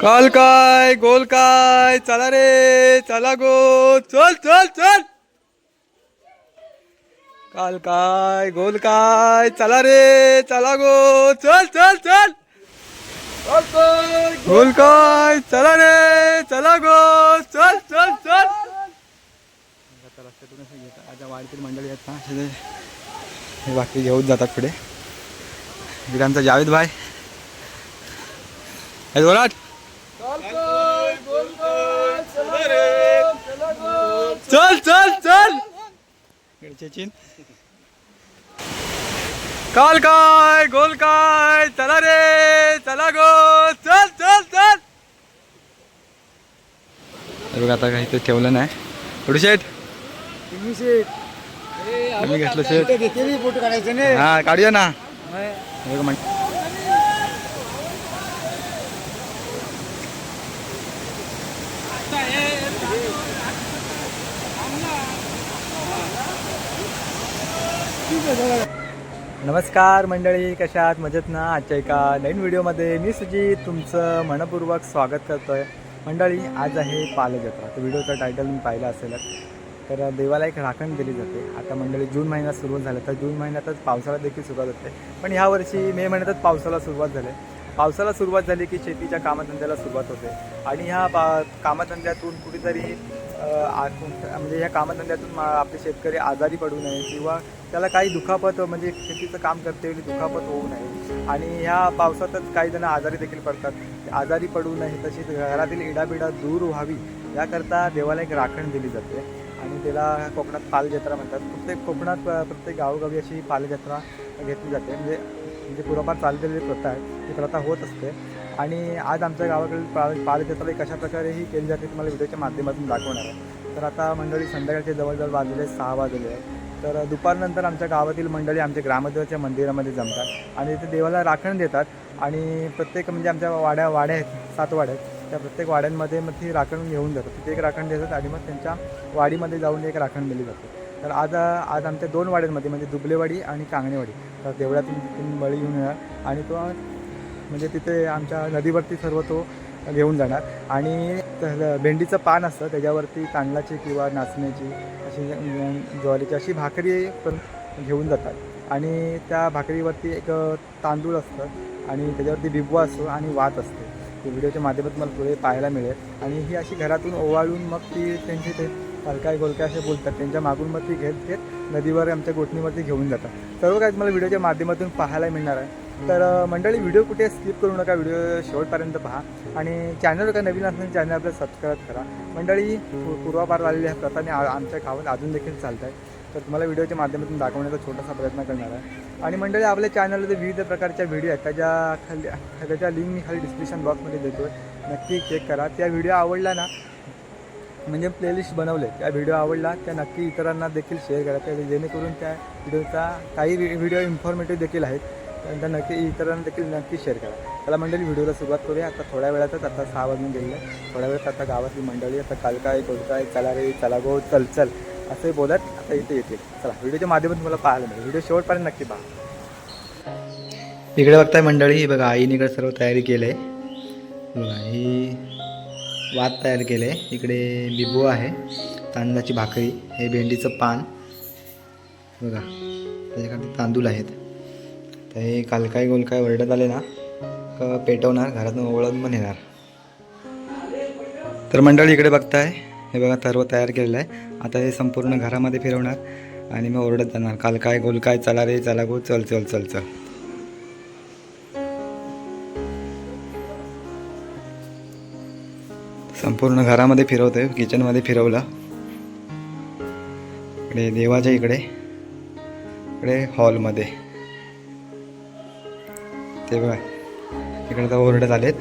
काल काय गोल काय चला रे चला गो चल चल चल. काल काय गोल काय चला रे चला गो चल चल चल. गोल काय चला रे चला गो चल चल चल. आता घेतात आता वाडीतील मंडळी आहेत ना हे बाकी घेऊन जातात पुढे. इकडे आमचा जावेद भाई. हे जोरात चल चल चल. चिन काल काय गोल काय चला रे चला गो. चल चल चल. हे बघ आता काही ते ठेवलं नाही. थोडी शेट. घेतलं शेट. फोटो काढायचे ना. हा काढूया ना हे बघ म्हण- नमस्कार मंडळी कशा आहात? मजेत ना? आजच्या एका नवीन व्हिडिओमध्ये मी सुजित. तुमचं मनपूर्वक स्वागत करतो आहे मंडळी आज आहे पालजत्रा. तर व्हिडिओचा टायटल मी पाहिला असेलच तर. देवाला एक राखण दिली जाते. आता मंडळी जून महिना सुरू झालं. तर जून महिन्यातच पावसाळा देखील सुरुवात होते. पण ह्या वर्षी मे महिन्यातच पावसाला सुरुवात झाली. पावसाला सुरुवात झाली की शेतीच्या कामधंद्याला सुरुवात होते. आणि ह्या पा कामधंद्यातून कुठेतरी म्हणजे या कामधंद्यातून मा- आपले शेतकरी आजारी पडू नये किंवा त्याला काही दुखापत म्हणजे शेतीचं काम करते वेळी दुखापत होऊ नये. आणि ह्या पावसातच काही जण आजारी देखील पडतात. आजारी पडू नये तशीच घरातील इडाबिडा दूर व्हावी याकरता देवाला एक राखण दिली जाते. आणि त्याला कोकणात पालजत्रा म्हणतात. प्रत्येक कोकणात प्रत्येक गावोगावी अशी पालजत्रा घेतली जाते. म्हणजे म्हणजे पुरंफार चाललेली प्रथा आहे ती प्रथा होत असते. आणि आज आमच्या गावाकडील पाल पालजत्रा कशा प्रकारे ही केली जाते तुम्हाला व्हिडिओच्या माध्यमातून दाखवणार आहे. तर आता मंडळी संध्याकाळचे जवळजवळ वाजले सहा वाजले. आहे तर दुपारनंतर आमच्या गावातील मंडळी आमच्या ग्रामदेवाच्या मंदिरामध्ये जमतात आणि तिथे देवाला राखण देतात आणि प्रत्येक म्हणजे आमच्या वाड्या वाड्या आहेत सात वाड्या आहेत. त्या प्रत्येक वाड्यांमध्ये मग ती राखण घेऊन जातात. तिथे एक राखण देतात आणि मग त्यांच्या वाडीमध्ये जाऊन एक राखण दिली जाते. तर आज आज आमच्या दोन वाड्यांमध्ये म्हणजे दुबलेवाडी आणि कांगणेवाडी. तर देवळातून तिथून बळी घेऊन येणार आणि तो म्हणजे तिथे आमच्या नदीवरती सर्व तो घेऊन जाणार. आणि भेंडीचं पान असतं त्याच्यावरती तांदळाची किंवा नाचण्याची अशी ज्वारीची अशी भाकरी पण घेऊन जातात. आणि त्या भाकरीवरती एक तांदूळ असतं आणि त्याच्यावरती बिबवा असतो आणि वात असते. ते व्हिडिओच्या माध्यमातून मला पुढे पाहायला मिळेल. आणि ही अशी घरातून ओवाळून मग ती त्यांची ते हलकाय गोलकाय असे बोलतात. त्यांच्या मागून मग ती घेत घेत नदीवर आमच्या गोठणीवरती घेऊन जातात. सर्व काही तुम्हाला व्हिडिओच्या माध्यमातून पाहायला मिळणार आहे. तर मंडळी व्हिडिओ कुठे स्किप करू नका व्हिडिओ शेवटपर्यंत पहा. आणि चॅनल काय नवीन असेल चॅनल आपलं सबस्क्राईब करा. मंडळी पूर्वापार आलेल्या ह्या प्रथाने आ- आमच्या गावात अजून देखील चालत आहे तर तुम्हाला व्हिडिओच्या माध्यमातून दाखवण्याचा छोटासा प्रयत्न करणार आहे. आणि मंडळी आपल्या चॅनलमध्ये विविध प्रकारच्या व्हिडिओ आहेत. त्याच्याखाली त्याच्या लिंक मी खाली डिस्क्रिप्शन बॉक्समध्ये देतो आहे नक्की चेक करा. त्या व्हिडिओ आवडला ना म्हणजे प्लेलिस्ट बनवले. त्या व्हिडिओ आवडला त्या नक्की इतरांना देखील शेअर करा. त्या जेणेकरून त्या व्हिडिओचा काही व्हिडिओ इन्फॉर्मेटिव्ह देखील आहेत. तर नक्की इतरांना देखील नक्की शेअर करा. त्याला मंडळी व्हिडिओला सुरुवात करूया. आता थोड्या वेळातच आता सहा वाजून गेले थोड्या वेळात आता गावातली मंडळी आता काल काय काय चला रे चला गो चल चल. असंही बोलत आता इथे येते चला व्हिडिओच्या माध्यमातून तुम्हाला पाहायला मिळेल. व्हिडिओ शेवटपर्यंत नक्की पहा. इकडे बघताय मंडळी ही बघा आईने इकडे सर्व तयारी केलं आहे. बघा ही वात तयार केलं आहे. इकडे लिंबू आहे तांदळाची भाकरी हे भेंडीचं पान. बघा त्याच्याकडे तांदूळ आहेत. तर हे काल काय गोल काय ओरडत आले ना का पेटवणार घरातून ओळख पण येणार. तर मंडळी इकडे बघताय हे बघा सर्व तयार केलेलं आहे. आता हे संपूर्ण घरामध्ये फिरवणार आणि मग ओरडत जाणार. काल काय गोल काय चला रे चला गो चल चल चल चल. संपूर्ण घरामध्ये फिरवतोय किचनमध्ये फिरवलं. इकडे देवाच्या इकडे इकडे हॉलमध्ये. ते बघा. इकडे तर ओरडत आलेत.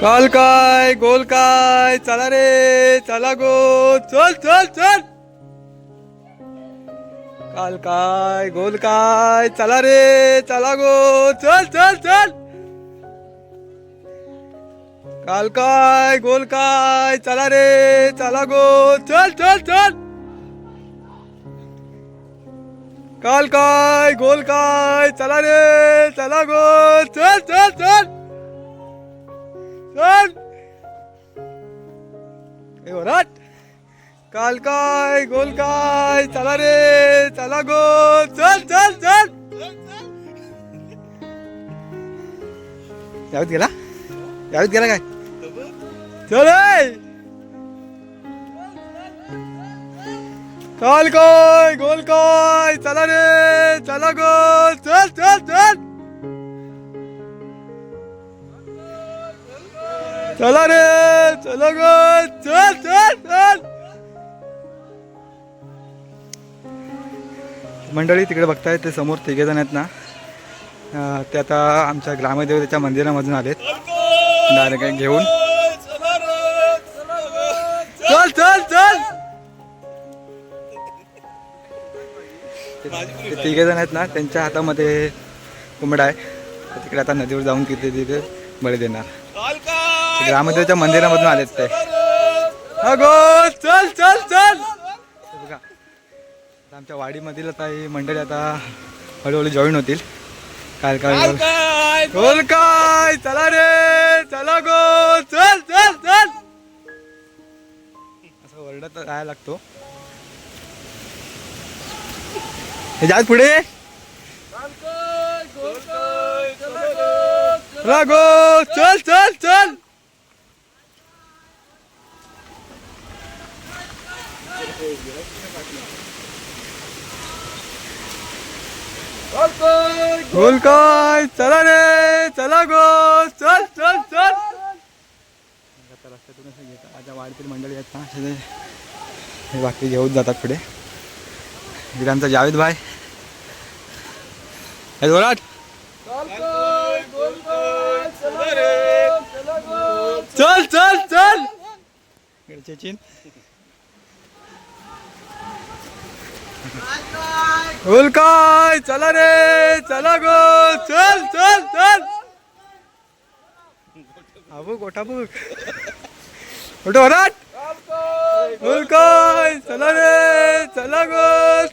काल काय गोल काय? चला रे चला गो. चल चल चल. काल काय गोल काय? चला रे चला गो. चल चल चल. काल काय गोल काय चला रे चला गो चल चल चल. काल काय गोल काय चला रे चला गो चल चल चल. चल. ए वराट काल काय गोल काय चला रे चला गो चल चल चल. यावीत गेला? यावत गेला काय? चल। चल काय गोल काय चला रे चला गोल चल चल चल। चला रे चला गोल चल चल चल। मंडळी तिकडे बघताय ते समोर तिघे जण आहेत ना. ते आता आमच्या ग्रामदेवतेच्या मंदिरामधून आलेत. डायरेक्ट घेऊन. ते तिघे जण आहेत ना त्यांच्या हातामध्ये कोंबडा आहे. तिकडे आता नदीवर जाऊन तिथे तिथे बळी देणार. ग्रामदेवच्या मंदिरामधून आलेत ते. अगो चल चल चल! बघा आमच्या वाडीमधील आता ही मंडळी आता हळूहळू जॉईन होतील. काय काय गोल काय? चला रे चला गोल चल चल चल! असं ओरडत राहायला लागतो. ह्याच्या जात पुढे. चला गो चल चल चल. गोल काय? चला रे चला गो. चल चल चल. आता रस्त्यातून असं घेतात आता वाडीतील मंडळी आहेत ना हे बाकी घेऊन जातात पुढे. विरांचा जावेद भाई. जोरात चल चल चल. इकडे गोल काय? चला रे चला गो. चल चल चल. हा बघ गोठा बघ. गोठा वराट गोल काय? चला रे चला गो.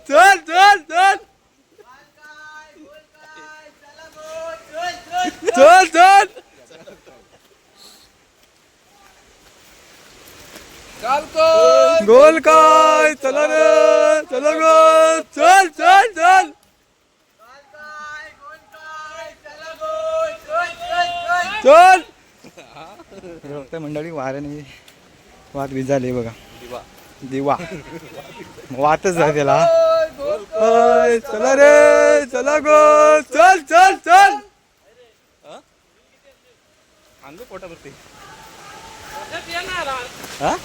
चल चल चल. चल चल. गोल काय? चला रे. चला गो चल चल चल. चल. फक्त मंडळी वाऱ्याने वात विजाली बघा. दिवा. वातच आहे त्याला. चला रे. चला गो चल चल चल. हा?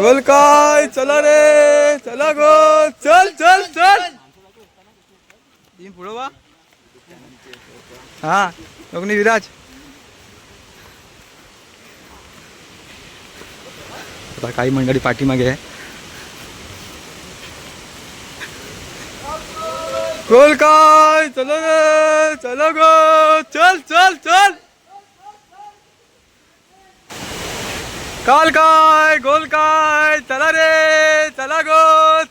गोल काय? चला रे. चला गो. चल चल चल. पुढं वा. हा. लोकनी विराज. आता काही मंडळी पाठीमागे आहे. गोल काय? चला रे चलो गो. चल चल चल. काल काय गोल काय? चला रे चला गो.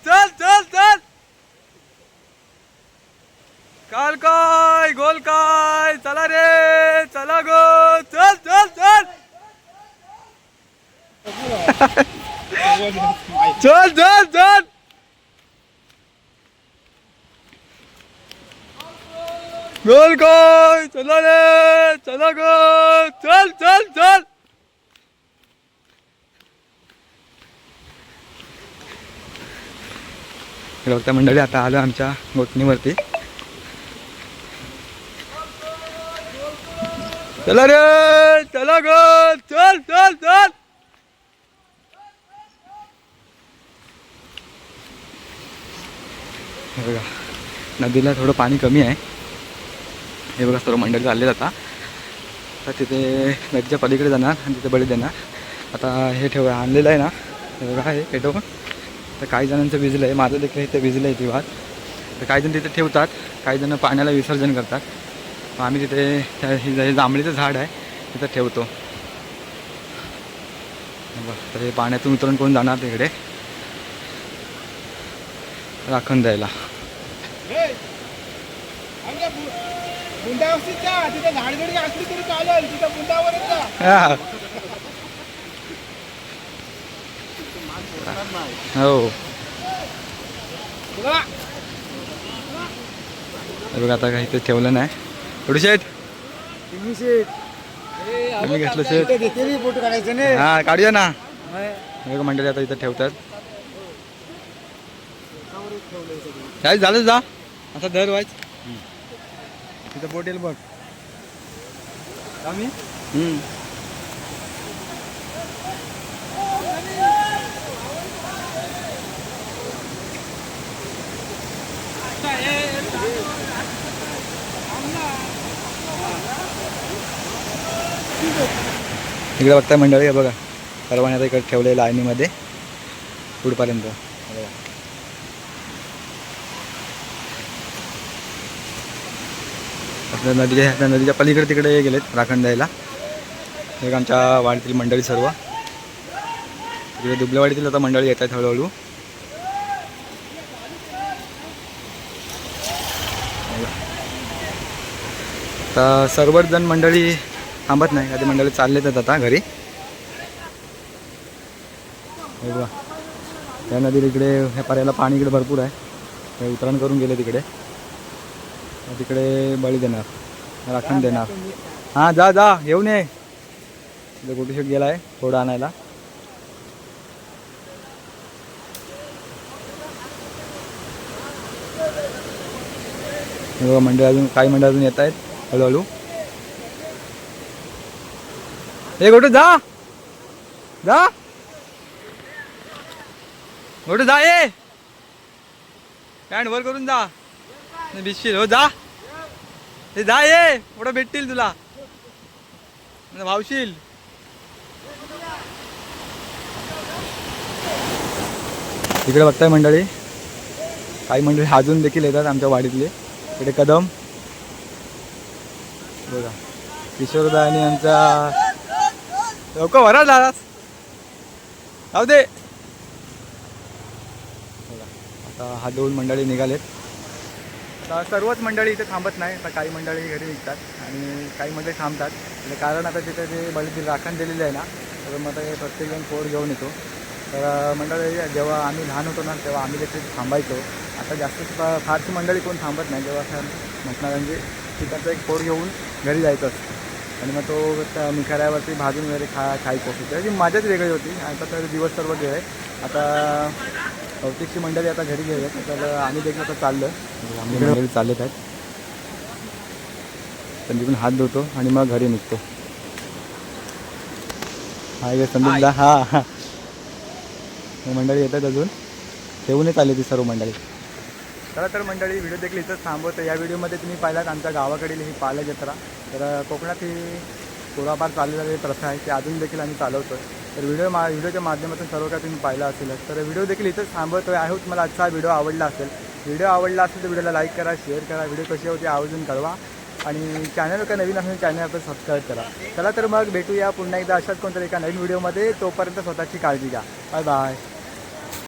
चल चल चल. काल काय गोल काय? चला रे चला गो. चल चल चल. चल चल चल. चल काय चला रे चला ग चल चल चल. हे बघता मंडळी आता आलो आमच्या गोठणीवरती चला रे चला ग चल चल चल. बघा नदीला थोडं पाणी कमी आहे. हे बघा सर्व मंडळी चालले आता. तर तिथे नदीच्या पलीकडे जाणार आणि तिथे बळी देणार. आता हे ठेव आणलेलं आहे ना. हे बघा हे पेटो तर काही जणांचं भिजलं आहे. माझं देखील इथे भिजलं आहे ती वाद तर काही जण तिथे ठेवतात काही जण पाण्याला विसर्जन करतात. आम्ही तिथे त्या हे जे जांभळीचं झाड आहे तिथं ठेवतो. बरं तर हे पाण्यातून उतरून कोण जाणार तिकडे? राखण द्यायला. बुंदावरतीच जा तिथे झाडगडी असली तरी चालेल तिथं बुंदावरच जा. हा. हो. हे बघ आता काही ते ठेवलं नाही. थोडी शेट तुम्ही शेट घेतलं शेट घेतली फोटो काढायचे नाही. हा काढूया ना. हे बघ मंडळी आता इथं ठेवतात. काय झालं जा आता दर व्हायच तिथं पोटेल बघ. आम्ही इकडे बघताय मंडळी बघा परवाने आता इकडे ठेवले लाईनीमध्ये पुढपर्यंत हे बघा. आपल्या नदीच्या त्या नदीच्या पलीकडे तिकडे गेलेत राखण द्यायला. एक आमच्या वाडीतील मंडळी सर्व. तिकडे दुबल्यावाडीतील आता मंडळी येत आहेत हळूहळू. तर आता सर्वच जण मंडळी थांबत नाही. कधी मंडळी चाललेत आहेत आता घरी. हे त्या नदीत इकडे ह्या पर्याला पाणी इकडे भरपूर आहे. हे उतरण करून गेले तिकडे. मग तिकडे बळी देणार राखण देणार. हां जा जा येऊन ये. तिथे गोटीशेट गेला आहे थोडं आणायला. हो, बघा मंडळ अजून काही मंडळ अजून येत आहेत हळूहळू. ए गोटू जा. जा. गोटू जा ये पॅन्ट वर करून जा. नाही हो जा. ते जा ये पुढे भेटतील तुला? म्हणजे भावशील तिकडे बघताय मंडळी. काही मंडळी अजून देखील येतात आमच्या वाडीतले. इकडे कदम. बघा. किशोरदा आणि आमचा लवकर वरा झालास जाऊ दे. आता हा दोन मंडळी निघालेत. आता सर्वच मंडळी इथे थांबत नाही. आता काही मंडळी घरी निघतात आणि काही मंडळी थांबतात. म्हणजे कारण आता तिथे जे बळी राखण दिलेलं आहे ना तर मग ते प्रत्येकजण पोर घेऊन येतो. तर मंडळी जेव्हा आम्ही लहान होतो ना तेव्हा आम्ही देखील थांबायचो. आता जास्त फारशी मंडळी कोण थांबत नाही. जेव्हा असं म्हटणार म्हणजे तिकडचं एक पोर घेऊन घरी जायचं असतं आणि मग तो त्या निखाऱ्यावरती भाजून वगैरे खा खायचं. असतो त्याची मजाच वेगळी होती. आता तर दिवस सर्व गेले. आता बहुतेकची मंडळी आता घरी गेले तर आम्ही देखील आता चाललं. आम्ही मंडळी चालत आहेत. संदीप पण हात धुतो आणि मग घरी निघतो. हा ये संदीपला हा मंडळी येतात अजून. ठेवूनच आली ती सर्व मंडळी. चला तर मंडळी व्हिडिओ देखील इथंच थांबवतो. या व्हिडिओमध्ये तुम्ही पाहिलात आमच्या गावाकडील ही पाला जत्रा तर कोकणात ही थोडाफार चालू झालेली प्रथा आहे ती अजून देखील आम्ही चालवतो तर व्हिडिओ मा व्हिडिओच्या माध्यमातून सर्व काही तुम्ही पाहिला असेलच तर व्हिडिओ देखील इथंच थांबवतो आहे. तुम्हाला आजचा व्हिडिओ आवडला असेल. व्हिडिओ आवडला असेल तर व्हिडिओला लाईक करा शेअर करा. व्हिडिओ कशी होती आवर्जून कळवा. आणि चॅनल का नवीन असेल चॅनल आपण सबस्क्राईब करा. चला तर मग भेटूया पुन्हा एकदा अशाच कोणत्या एका नवीन व्हिडिओमध्ये तोपर्यंत स्वतःची काळजी घ्या. Bye bye